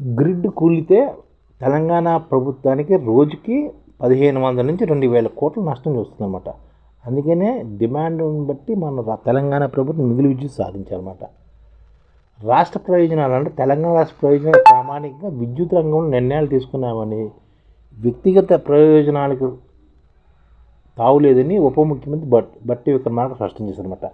Grid కూలితే Telangana ప్రభుత్వానికి రోజుకి పదిహేను వందల నుంచి రెండు వేల కోట్ల నష్టం చూస్తుందన్నమాట అందుకనే డిమాండ్ని బట్టి మన తెలంగాణ ప్రభుత్వం మిగులు విద్యుత్ సాధించాలన్నమాట. రాష్ట్ర ప్రయోజనాలు అంటే తెలంగాణ రాష్ట్ర ప్రయోజనాలు ప్రామాణికంగా విద్యుత్ రంగంలో నిర్ణయాలు తీసుకున్నామని వ్యక్తిగత ప్రయోజనాలకు తావులేదని ఉప ముఖ్యమంత్రి బట్ బట్టి విక్రమార్క స్పష్టం చేశారన్నమాట.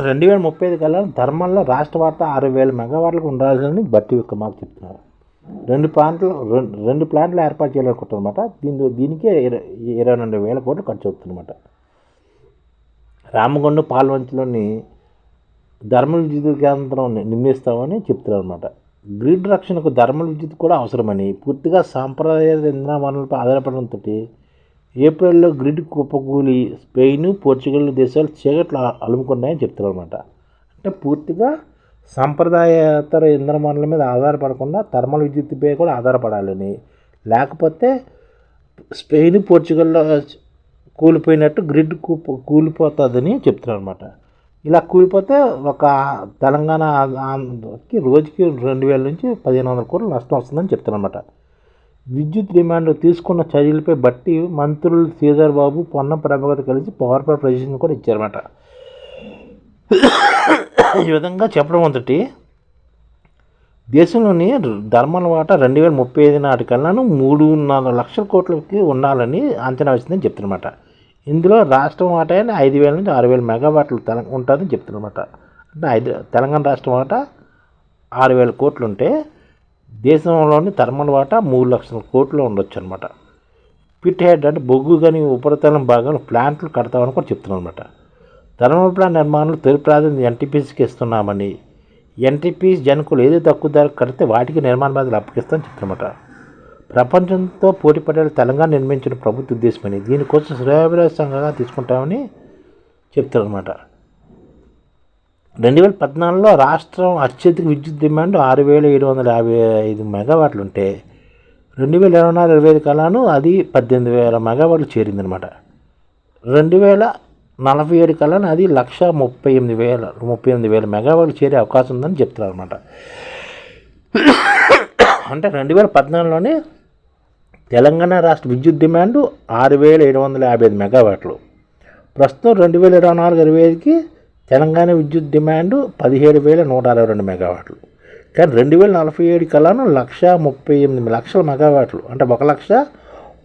రెండు వేల ముప్పై ఐదు కల్లా ధర్మంలో రాష్ట్ర వార్త ఆరు వేల మెగావాట్లకు ఉండాలని బట్టి మాకు చెప్తున్నారు. రెండు ప్లాంట్లు రెండు రెండు ప్లాంట్లు ఏర్పాటు చేయాలనుకుంటారన్నమాట దీని దీనికే ఇరవై ఇరవై రెండు వేల కోట్లు ఖర్చు అవుతుందన్నమాట. రామగొండ పాల్వంచలోని ధర్మ విద్యుత్ కేంద్రం నిర్మిస్తామని చెప్తున్నారు అనమాట గ్రిడ్ రక్షణకు ధర్మ విద్యుత్ కూడా అవసరమని పూర్తిగా సాంప్రదాయ ఇంధన వనరులపై ఆధారపడడంతో ఏప్రిల్లో గ్రిడ్ కుప్పకూలి స్పెయిన్ పోర్చుగల్ దేశాలు చీకట్లు అలుముకున్నాయని చెప్తున్నారు అనమాట అంటే పూర్తిగా సాంప్రదాయేతర ఇంధన వనరుల మీద ఆధారపడకుండా థర్మల్ విద్యుత్పై కూడా ఆధారపడాలని. లేకపోతే స్పెయిన్ పోర్చుగల్లో కూలిపోయినట్టు గ్రిడ్ కూ- కూలిపోతుందని చెప్తున్నారు అనమాట ఇలా కూలిపోతే ఒక తెలంగాణ ఆంధ్రకి రోజుకి రెండు వేల నుంచి పదిహేను వందల కోట్లు నష్టం వస్తుందని చెప్తున్నారు అనమాట విద్యుత్ డిమాండ్లో తీసుకున్న చర్యలపై బట్టి మంత్రులు శ్రీధర్ బాబు పొన్న ప్రభాకర్ కలిసి పవర్ ప్లాంట్ ప్రజెషన్ కూడా ఇచ్చారన్నమాట. ఈ విధంగా చెప్పడం అంతటి దేశంలోని ధర్మాల వాటా రెండు వేల ముప్పై ఐదు నాటికల్లాను మూడున్నర లక్షల కోట్లకి ఉండాలని అంచనా వచ్చిందని చెప్తున్నమాట. ఇందులో రాష్ట్రం వాటా ఐదు వేల నుంచి ఆరు వేల మెగావాట్లు తెల ఉంటుందని చెప్తున్నమాట. అంటే ఐదు తెలంగాణ రాష్ట్రం వాటా ఆరు వేల కోట్లు ఉంటే దేశంలోని థర్మల్ వాటా మూడు లక్షల కోట్లు ఉండొచ్చు అనమాట పిట్ హెడ్ అంటే బొగ్గు కానీ ఉపరితలం భాగంలో ప్లాంట్లు కడతామని కూడా చెప్తున్నాం అనమాట థర్మల్ ప్లాంట్ నిర్మాణంలో తొలి ప్రాధాన్యత ఎన్టీపీసీకి ఇస్తున్నామని. ఎన్టీపీసీ జనకులు ఏదో తక్కువ ధర కడితే వాటికి నిర్మాణ బాధ్యతలు అప్పగిస్తామని చెప్తున్నమాట ప్రపంచంతో పోటీ తెలంగాణ నిర్మించిన ప్రభుత్వ ఉద్దేశమని దీనికోసం శ్రేయభిలాషంగా తీసుకుంటామని చెప్తారనమాట రెండు వేల పద్నాలుగులో రాష్ట్రం అత్యధిక విద్యుత్ డిమాండ్ ఆరు వేల ఏడు వందల యాభై ఐదు మెగావాట్లు ఉంటే రెండు వేల ఇరవై నాలుగు ఇరవై ఐదు కలాను అది పద్దెనిమిది వేల మెగావాట్లు చేరిందనమాట రెండు వేల నలభై ఏడు కల్లా అది లక్ష ముప్పై ఎనిమిది వేల ముప్పై ఎనిమిది వేల మెగావాట్లు చేరే అవకాశం ఉందని చెప్తున్నారు అనమాట అంటే రెండు వేల పద్నాలుగులోనే తెలంగాణ రాష్ట్ర విద్యుత్ డిమాండ్ ఆరు వేల ఏడు వందల యాభై ఐదు మెగావాట్లు. ప్రస్తుతం రెండు వేల ఇరవై నాలుగు ఇరవై ఐదుకి తెలంగాణ విద్యుత్ డిమాండ్ పదిహేడు వేల నూట అరవై రెండు మెగావాట్లు. కానీ రెండు వేల నలభై ఏడు కల్లాను లక్ష ముప్పై ఎనిమిది లక్షల మెగావాట్లు. అంటే ఒక లక్ష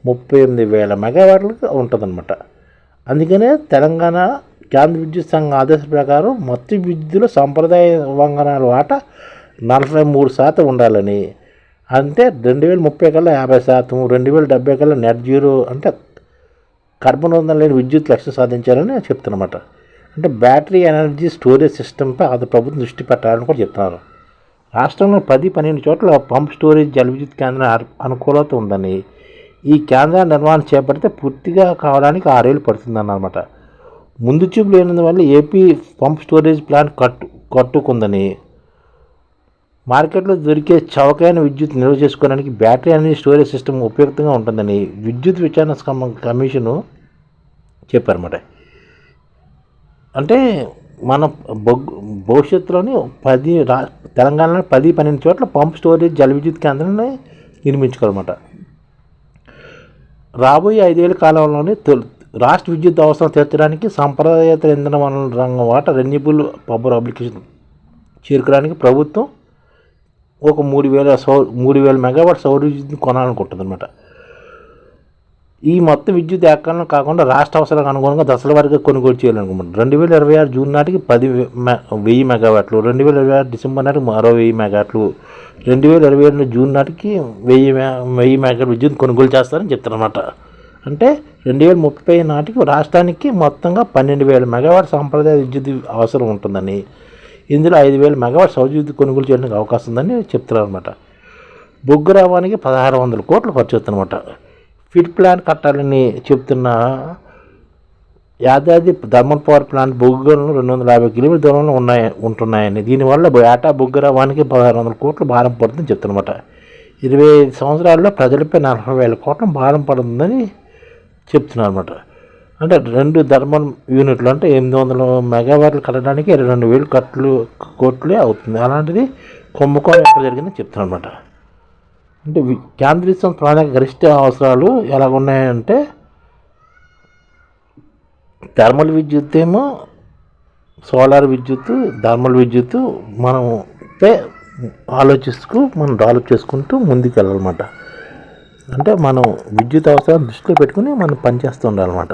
ముప్పై ఎనిమిది వేల మెగావాట్లకు ఉంటుందన్నమాట. అందుకనే తెలంగాణ కేంద్ర విద్యుత్ సంఘం ఆదేశ ప్రకారం మొత్తం విద్యుత్తులో సాంప్రదాయ వంగనాల వాటా నలభై మూడు శాతం ఉండాలని. అంటే రెండు వేల ముప్పై కల్లా యాభై శాతం రెండు వేల డెబ్బై కల్లా నెట్ జీరో అంటే కార్బన్ లేని విద్యుత్ లక్ష్యం సాధించాలని చెప్తున్నమాట. అంటే బ్యాటరీ ఎనర్జీ స్టోరేజ్ సిస్టంపై అది ప్రభుత్వం దృష్టి పెట్టాలని కూడా చెప్తున్నారు. రాష్ట్రంలో పది పన్నెండు చోట్ల పంప్ స్టోరేజ్ జల విద్యుత్ కేంద్రం అనుకూలత ఉందని ఈ కేంద్ర నిర్మాణం చేపడితే పూర్తిగా కావడానికి ఆరేళ్ళు పడుతుందన్నమాట. ముందు చూపు లేనందువల్ల ఏపీ పంప్ స్టోరేజ్ ప్లాంట్ కట్టు కట్టుకుందని మార్కెట్లో దొరికే చౌకైన విద్యుత్ నిల్వ చేసుకోవడానికి బ్యాటరీ అనేది స్టోరేజ్ సిస్టమ్ ఉపయుక్తంగా ఉంటుందని విద్యుత్ విచారణ కమ- కమిషను చెప్పారన్నమాట. అంటే మన బొగ్గు భవిష్యత్తులోని పది రా తెలంగాణలో పది పన్నెండు చోట్ల పంప్ స్టోరేజ్ జల విద్యుత్ కేంద్రాన్ని నిర్మించుకోవాలన్నమాట. రాబోయే ఐదేళ్ళ కాలంలోనే తొలి రాష్ట్ర విద్యుత్ అవసరం తీర్చడానికి సాంప్రదాయేతర ఇంధన వనరుల రంగం వాట రెన్యూబుల్ పవర్ అప్లికేషన్ చేరుకోవడానికి ప్రభుత్వం ఒక మూడు వేల సౌ మూడు వేల మెగావాట్ సౌర విద్యుత్ కొనాలనుకుంటుంది అనమాట ఈ మొత్తం విద్యుత్ ఏకాలను కాకుండా రాష్ట్ర అవసరాలకు అనుగుణంగా దశల వారీగా కొనుగోలు చేయాలనుకుంటున్నాం. రెండు వేల ఇరవై ఆరు జూన్ నాటికి పది వెయ్యి మెగావాట్లు రెండు వేల ఇరవై ఆరు డిసెంబర్ నాటికి మరో వెయ్యి మెగావాట్లు రెండు వేల ఇరవై ఏడు జూన్ నాటికి వెయ్యి వెయ్యి మెగావాట్ విద్యుత్ కొనుగోలు చేస్తారని చెప్తారన్నమాట. అంటే రెండు వేల ముప్పై నాటికి రాష్ట్రానికి మొత్తంగా పన్నెండు వేల మెగావాట్ సాంప్రదాయ విద్యుత్ అవసరం ఉంటుందని ఇందులో ఐదు వేల మెగావాట్ సౌర విద్యుత్ కొనుగోలు చేయడానికి అవకాశం ఉందని చెప్తున్నారు అనమాట బొగ్గు రావానికి పదహారు వందల కోట్లు ఖర్చు అవుతుందన్నమాట. ఫిట్ ప్లాంట్ కట్టాలని చెప్తున్న. యాదాద్రి థర్మల్ పవర్ ప్లాంట్ బొగ్గులను రెండు వందల యాభై కిలోమీటర్ దూరంలో ఉన్నాయి ఉంటున్నాయని. దీనివల్ల ఏటా బొగ్గు రవానికి పదహారు వందల కోట్లు భారం పడుతుందని చెప్తున్నమాట. ఇరవై ఐదు సంవత్సరాల్లో ప్రజలపై నలభై వేల కోట్ల భారం పడుతుందని చెప్తున్నారు అనమాట అంటే రెండు ధర్మం యూనిట్లు అంటే ఎనిమిది వందల మెగావాట్లు కట్టడానికి ఇరవై రెండు వేలు కట్లు కోట్లే అవుతుంది. అలాంటిది కుంభకోణం ఎక్కడ జరిగిందని చెప్తున్నారు అనమాట అంటే వి- కేంద్రీకృతం ప్రణాళిక గరిష్ట అవసరాలు ఎలా ఉన్నాయంటే థర్మల్ విద్యుత్ ఏమో సోలార్ విద్యుత్ థర్మల్ విద్యుత్ మనం పే ఆలోచిస్తూ మనం డెవలప్ చేసుకుంటూ ముందుకు వెళ్ళాలన్నమాట అంటే మనం విద్యుత్ అవసరాన్ని దృష్టిలో పెట్టుకుని మనం పనిచేస్తూ ఉండాలన్నమాట.